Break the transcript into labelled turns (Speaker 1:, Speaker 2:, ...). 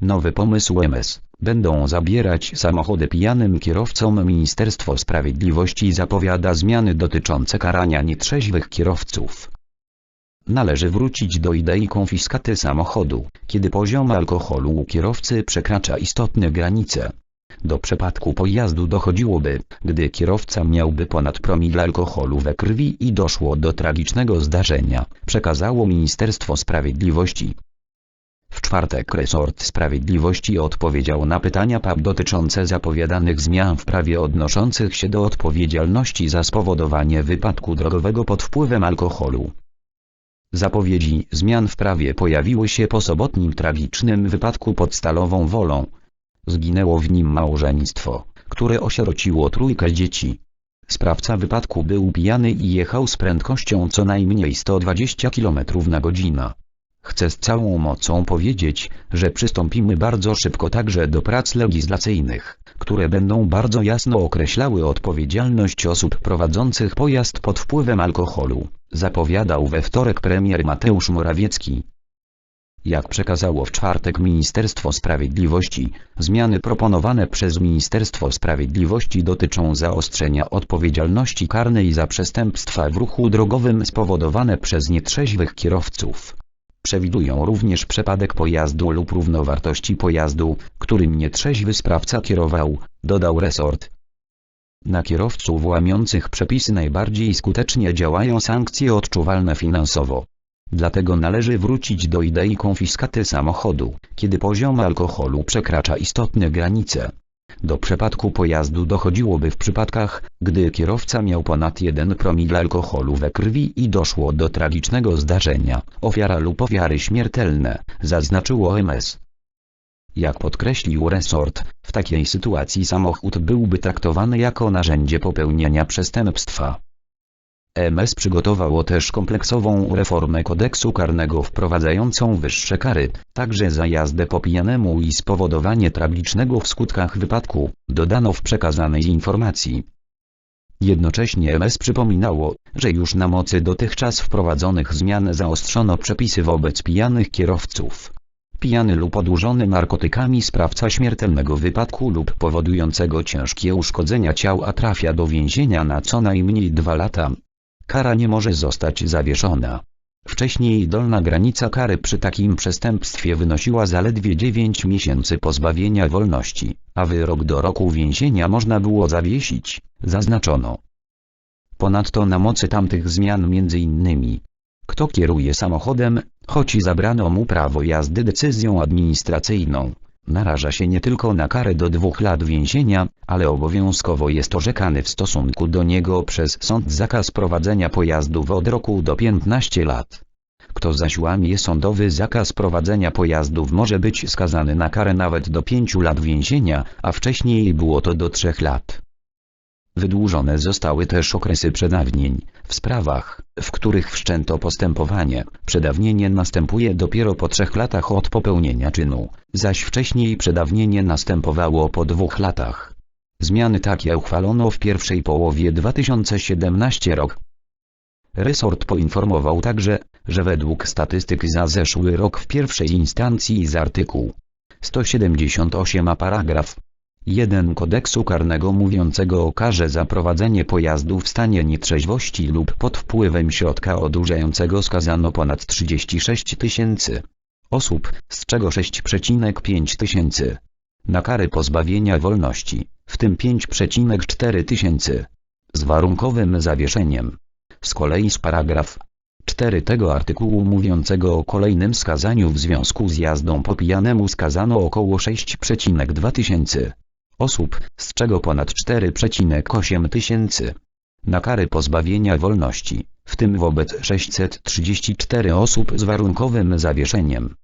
Speaker 1: Nowy pomysł MS. Będą zabierać samochody pijanym kierowcom Ministerstwo Sprawiedliwości zapowiada zmiany dotyczące karania nietrzeźwych kierowców. Należy wrócić do idei konfiskaty samochodu, kiedy poziom alkoholu u kierowcy przekracza istotne granice. Do przepadku pojazdu dochodziłoby, gdy kierowca miałby ponad promil alkoholu we krwi i doszło do tragicznego zdarzenia, przekazało Ministerstwo Sprawiedliwości. W czwartek resort sprawiedliwości odpowiedział na pytania PAP dotyczące zapowiadanych zmian w prawie odnoszących się do odpowiedzialności za spowodowanie wypadku drogowego pod wpływem alkoholu. Zapowiedzi zmian w prawie pojawiły się po sobotnim tragicznym wypadku pod Stalową Wolą. Zginęło w nim małżeństwo, które osierociło trójkę dzieci. Sprawca wypadku był pijany i jechał z prędkością co najmniej 120 km na godzinę. Chcę z całą mocą powiedzieć, że przystąpimy bardzo szybko także do prac legislacyjnych, które będą bardzo jasno określały odpowiedzialność osób prowadzących pojazd pod wpływem alkoholu, zapowiadał we wtorek premier Mateusz Morawiecki. Jak przekazało w czwartek Ministerstwo Sprawiedliwości, zmiany proponowane przez Ministerstwo Sprawiedliwości dotyczą zaostrzenia odpowiedzialności karnej za przestępstwa w ruchu drogowym spowodowane przez nietrzeźwych kierowców. Przewidują również przepadek pojazdu lub równowartości pojazdu, którym nietrzeźwy sprawca kierował, dodał resort. Na kierowców łamiących przepisy najbardziej skutecznie działają sankcje odczuwalne finansowo. Dlatego należy wrócić do idei konfiskaty samochodu, kiedy poziom alkoholu przekracza istotne granice. Do przepadku pojazdu dochodziłoby w przypadkach, gdy kierowca miał ponad 1 promil alkoholu we krwi i doszło do tragicznego zdarzenia, ofiara lub ofiary śmiertelne, zaznaczyło MS. Jak podkreślił resort, w takiej sytuacji samochód byłby traktowany jako narzędzie popełniania przestępstwa. MS przygotowało też kompleksową reformę kodeksu karnego wprowadzającą wyższe kary, także za jazdę po pijanemu i spowodowanie tragicznego w skutkach wypadku, dodano w przekazanej informacji. Jednocześnie MS przypominało, że już na mocy dotychczas wprowadzonych zmian zaostrzono przepisy wobec pijanych kierowców. Pijany lub odurzony narkotykami sprawca śmiertelnego wypadku lub powodującego ciężkie uszkodzenia ciała trafia do więzienia na co najmniej dwa lata, kara nie może zostać zawieszona. Wcześniej dolna granica kary przy takim przestępstwie wynosiła zaledwie 9 miesięcy pozbawienia wolności, a wyrok do roku więzienia można było zawiesić, zaznaczono. Ponadto na mocy tamtych zmian m.in. Kto kieruje samochodem, choć zabrano mu prawo jazdy decyzją administracyjną, naraża się nie tylko na karę do dwóch lat więzienia, ale obowiązkowo jest orzekany w stosunku do niego przez sąd zakaz prowadzenia pojazdów od roku do 15 lat. Kto zaś łamie sądowy zakaz prowadzenia pojazdów może być skazany na karę nawet do 5 lat więzienia, a wcześniej było to do 3 lat. Wydłużone zostały też okresy przedawnień. W sprawach, w których wszczęto postępowanie, przedawnienie następuje dopiero po trzech latach od popełnienia czynu, zaś wcześniej przedawnienie następowało po dwóch latach. Zmiany takie uchwalono w pierwszej połowie 2017 rok. Resort poinformował także, że według statystyk za zeszły rok w pierwszej instancji z artykułu 178 a paragraf 1 kodeksu karnego mówiącego o karze za prowadzenie pojazdu w stanie nietrzeźwości lub pod wpływem środka odurzającego skazano ponad 36 tysięcy osób, z czego 6,5 tysięcy na kary pozbawienia wolności, w tym 5,4 tysięcy z warunkowym zawieszeniem. Z kolei z paragraf 4 tego artykułu mówiącego o kolejnym skazaniu w związku z jazdą po pijanemu skazano około 6,2 tysięcy osób, z czego ponad 4,8 tysięcy na kary pozbawienia wolności, w tym wobec 634 osób z warunkowym zawieszeniem.